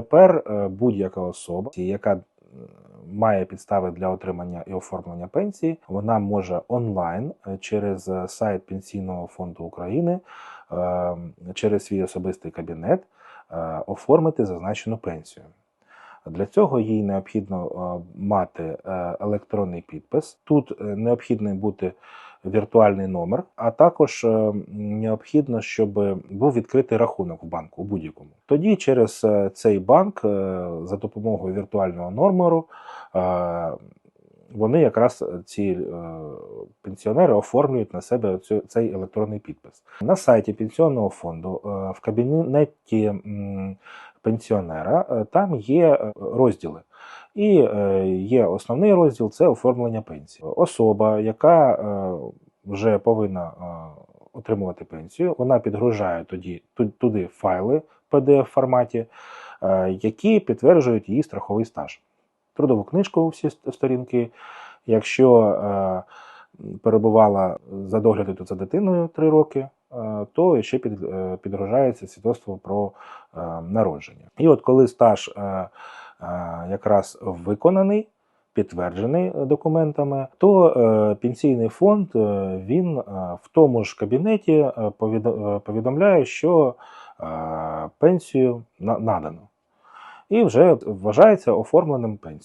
Тепер е, будь-яка особа, яка е, має підстави для отримання і оформлення пенсії, вона може онлайн е, через сайт Пенсійного фонду України, через свій особистий кабінет оформити зазначену пенсію. Для цього їй необхідно е, мати е, електронний підпис. Тут е, необхідно бути віртуальний номер, а також необхідно, щоб був відкритий рахунок в банку у будь-якому. Тоді через цей банк за допомогою віртуального номеру вони якраз ці пенсіонери оформлюють на себе цей електронний підпис. На сайті пенсіонного фонду в кабінеті пенсіонера е, там є е, розділи. І е, є основний розділ це оформлення пенсії. Особа, яка вже повинна отримувати пенсію, вона підгружає тоді туди файли в pdf форматі, які підтверджують її страховий стаж. Трудову книжку всі сторінки. Якщо перебувала за доглядом за дитиною 3 роки, то ще під, е, підгружається свідоцтво про е, народження. І от коли стаж е, е, якраз виконаний, підтверджений е, документами, то е, пенсійний фонд е, він е, в тому ж кабінеті е, е, повідомляє, що е, пенсію на- надано. І вже вважається оформленим пенсією.